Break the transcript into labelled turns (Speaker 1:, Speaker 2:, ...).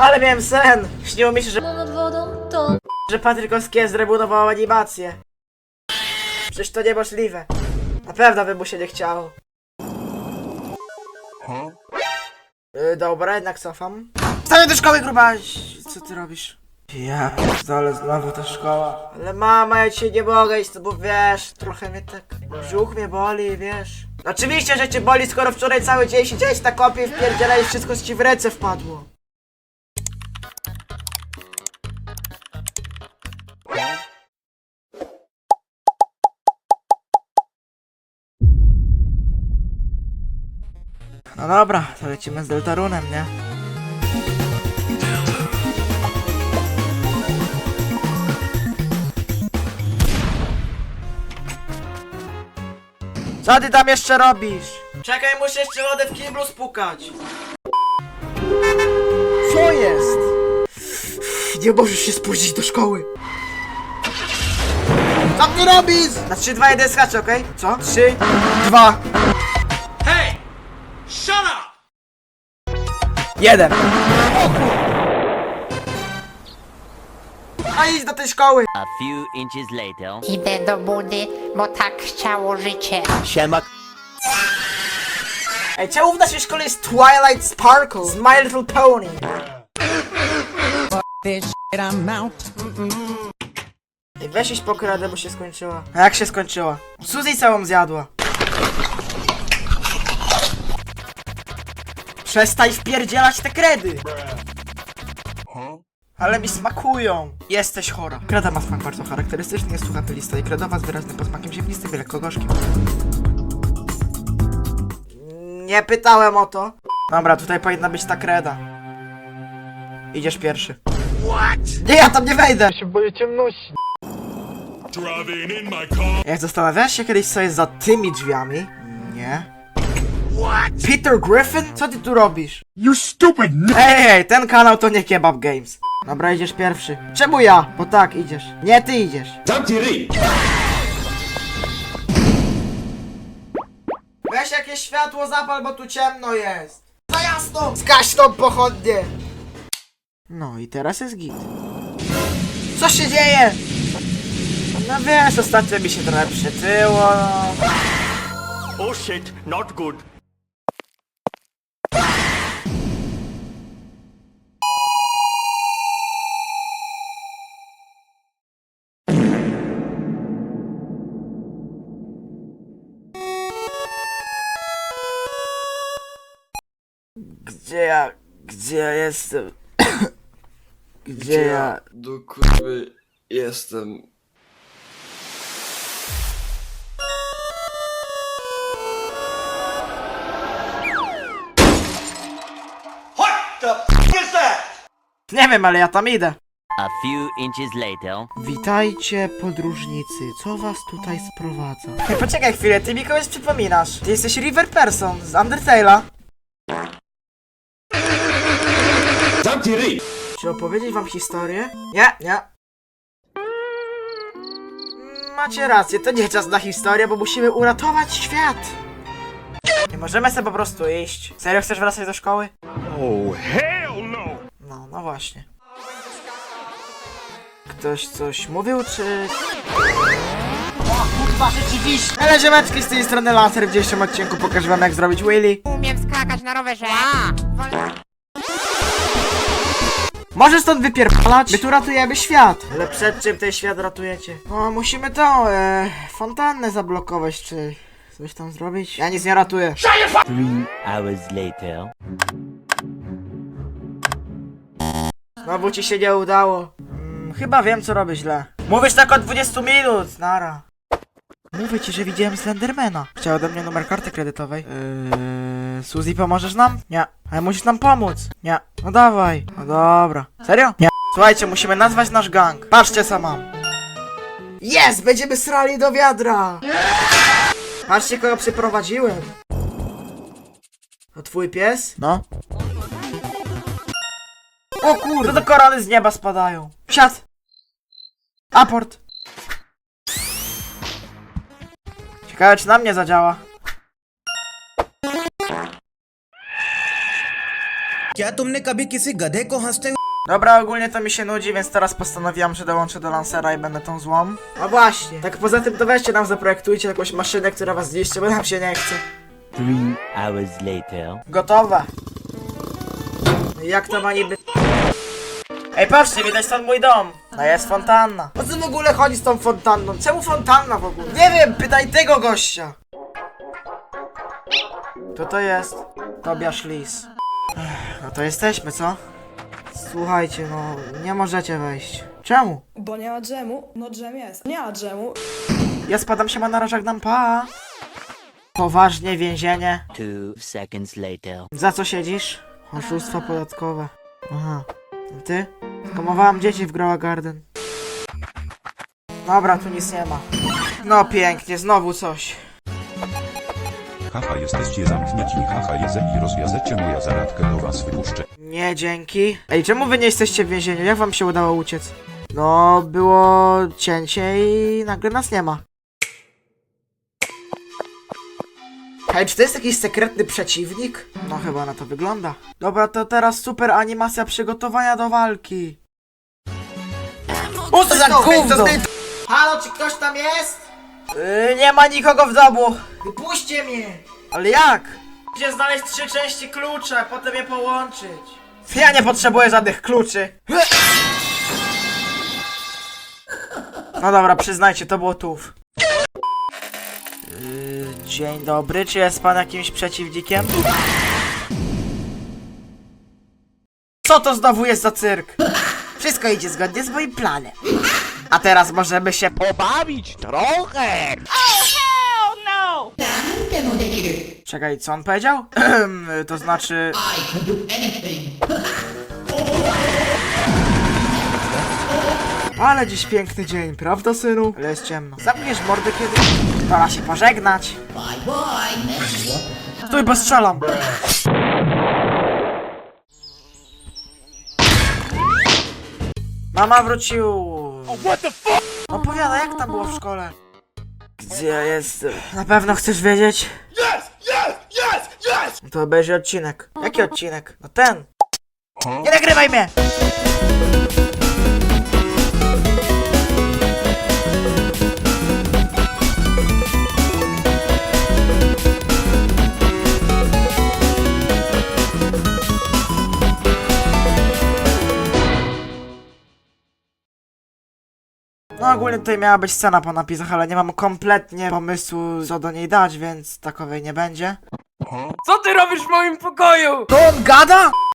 Speaker 1: Ale miałem sen! Śniło mi się, że,
Speaker 2: Nad wodą to
Speaker 1: że Patrykowski zrebudował animację. Przecież to niemożliwe. Na pewno by mu się nie chciało. Yy, dobra, jednak cofam. Wstaję do szkoły, grubaś! Co ty robisz? Ja pierdolę, znowu ta szkoła. Ale mama, ja dzisiaj nie mogę iść, bo wiesz, trochę mnie tak... Brzuch mnie boli, wiesz. Oczywiście, że cię boli, skoro wczoraj cały dzień siedziałeś na kopie i wpierdzielałeś wszystko, co ci w ręce wpadło. No dobra, to lecimy z Deltarunem, nie? Co ty tam jeszcze robisz? Czekaj, muszę jeszcze wodę w kiblu spukać. Co jest? Nie możesz się spóźnić do szkoły. Co ty robisz? Na 3, 2, 1 skacz, okej? Co? 3, 2,
Speaker 3: Hey! Shut up!
Speaker 1: 1. A idź do tej szkoły.
Speaker 4: A few inches later.
Speaker 5: Idę do budy, bo tak chciało życie.
Speaker 4: Siema.
Speaker 1: Ej, czemu w naszej szkole jest Twilight Sparkle z My Little Pony? Ej, weź iść po kredę, bo się skończyła. A jak się skończyła? Suzy całą zjadła. Przestań wpierdzielać te kredy! Ale mi smakują! Jesteś chora. Kreda ma smak bardzo charakterystyczny, jest sucha pylista i kredowa z wyraznym posmakiem ziemnistym i lekko gorzkim. Nie pytałem o to. Dobra, tutaj powinna być ta kreda. Idziesz pierwszy. What? Nie, ja tam nie wejdę!
Speaker 6: się boję ciemności.
Speaker 3: Driving in my car.
Speaker 1: Jak zastanawiałeś się kiedyś, co jest za tymi drzwiami? Nie. What? Peter Griffin? Co ty tu robisz?
Speaker 3: You stupid
Speaker 1: Ej, ej, ten kanał to nie Kebab Games. Dobra, idziesz pierwszy. Czemu ja? Bo tak, idziesz. Nie, ty idziesz. Weź jakieś światło zapal, bo tu ciemno jest. Za jasno! Zgaś tą pochodnie! No i teraz jest git. Co się dzieje? No wiesz, ostatnio mi się trochę przytyło, no.
Speaker 3: Oh shit, not good.
Speaker 1: Gdzie ja... Gdzie ja jestem? Gdzie ja...
Speaker 7: Do kurwy jestem.
Speaker 3: What the f is that?
Speaker 1: Nie wiem, ale ja tam idę.
Speaker 4: A few inches later.
Speaker 1: Witajcie, podróżnicy. Co was tutaj sprowadza? Hej, poczekaj chwilę, ty mi kogoś przypominasz. Ty jesteś River Person z Undertale'a. Czy opowiedzieć wam historię? Nie, nie. Macie rację, to nie czas na historię, bo musimy uratować świat. Nie możemy sobie po prostu iść. Serio chcesz wracać do szkoły?
Speaker 3: Oh hell no!
Speaker 1: No, no właśnie. Ktoś coś mówił, czy... O kurwa, rzeczywiście! Ale ziomeczki z tej strony Lancer w dzisiejszym odcinku pokażę wam jak zrobić Willy.
Speaker 5: Umiem skakać na rowerze.
Speaker 1: Możesz stąd wypierdalać? My tu ratujemy świat. Ale przed czym ten świat ratujecie? O, musimy tą, e, fontannę zablokować, czy coś tam zrobić? Ja nic nie ratuję.
Speaker 4: Three hours later.
Speaker 1: Znowu ci się nie udało. Mm, chyba wiem, co robię źle. Mówisz tak od 20 minut, nara. Mówię ci, że widziałem Slendermana. Chciał ode mnie numer karty kredytowej. Yy, Suzy, pomożesz nam? Nie. Ale musisz nam pomóc. Nie. No dawaj. No dobra. Serio? Nie. Słuchajcie, musimy nazwać nasz gang. Patrzcie sama. Jest! Będziemy srali do wiadra! Patrzcie, kogo przyprowadziłem. To twój pies? No. O kurde, to korony z nieba spadają. Siad! Aport! Ciekawe, czy na mnie zadziała.
Speaker 2: क्या तुमने कभी किसी गधे को हंसते हुए
Speaker 1: Dobra, ogólnie to mi się nudzi, więc teraz postanowiłam, że dołączę do Lancera i będę tą złą. No właśnie. Tak poza tym to weźcie nam zaprojektujcie jakąś maszynę, która was zniszczy, bo nam się nie chce.
Speaker 4: Three hours later.
Speaker 1: Gotowe. No i Jak to ma niby... Ej, patrzcie, widać stąd mój dom. No jest fontanna. W ogóle chodzi z tą fontanną? Czemu fontanna w ogóle? Nie wiem, pytaj tego gościa. Kto to jest? Tobiasz Lis. Ech, No to jesteśmy, co? Słuchajcie, no, nie możecie wejść. Czemu?
Speaker 6: Bo nie ma dżemu? No dżem jest. Nie ma dżemu.
Speaker 1: Ja spadam się ma na dam pa. Poważnie więzienie.
Speaker 4: Two seconds later.
Speaker 1: Za co siedzisz? Oszustwo podatkowe. Aha. Ty? Skomowałam dzieci w Groa Garden. Dobra, tu nic nie ma. No pięknie, znowu coś.
Speaker 8: Haha, jesteście zamknięci, haha, jeżeli rozwiązecie moja zaradkę, to was wypuszczę.
Speaker 1: Nie, dzięki. Ej, czemu wy nie jesteście w więzieniu? Jak wam się udało uciec? No, było cięcie i nagle nas nie ma. Hej, czy to jest jakiś sekretny przeciwnik? No chyba na to wygląda. Dobra, to teraz super animacja przygotowania do walki. Puszczaj za gówno! Halo, czy ktoś tam jest? Yy, nie ma nikogo w domu. Wypuśćcie mnie! Ale jak? Gdzie znaleźć trzy części klucza, potem je połączyć? Ja nie potrzebuję żadnych kluczy. No dobra, przyznajcie, to było tuf. Yy, dzień dobry, czy jest pan jakimś przeciwnikiem? Co to znowu jest za cyrk? Wszystko idzie zgodnie z moim planem. A teraz możemy się pobawić trochę. Czekaj, co on powiedział? to znaczy... Ale dziś piękny dzień, prawda synu? Ale jest ciemno. Zamkniesz mordę kiedy? Pora się pożegnać. Bye bye. Stój, bo strzelam. Mama wrócił. What the fuck? Opowiada, jak tam było w szkole? Gdzie jest? Na pewno chcesz wiedzieć?
Speaker 3: Yes! Yes! Yes! Yes!
Speaker 1: To obejrzyj odcinek. Jaki odcinek? No ten. Nie nagrywaj mnie! No ogólnie tutaj miała być scena po napisach, ale nie mam kompletnie pomysłu co do niej dać, więc takowej nie będzie.
Speaker 9: Co ty robisz w moim pokoju?
Speaker 1: To on gada?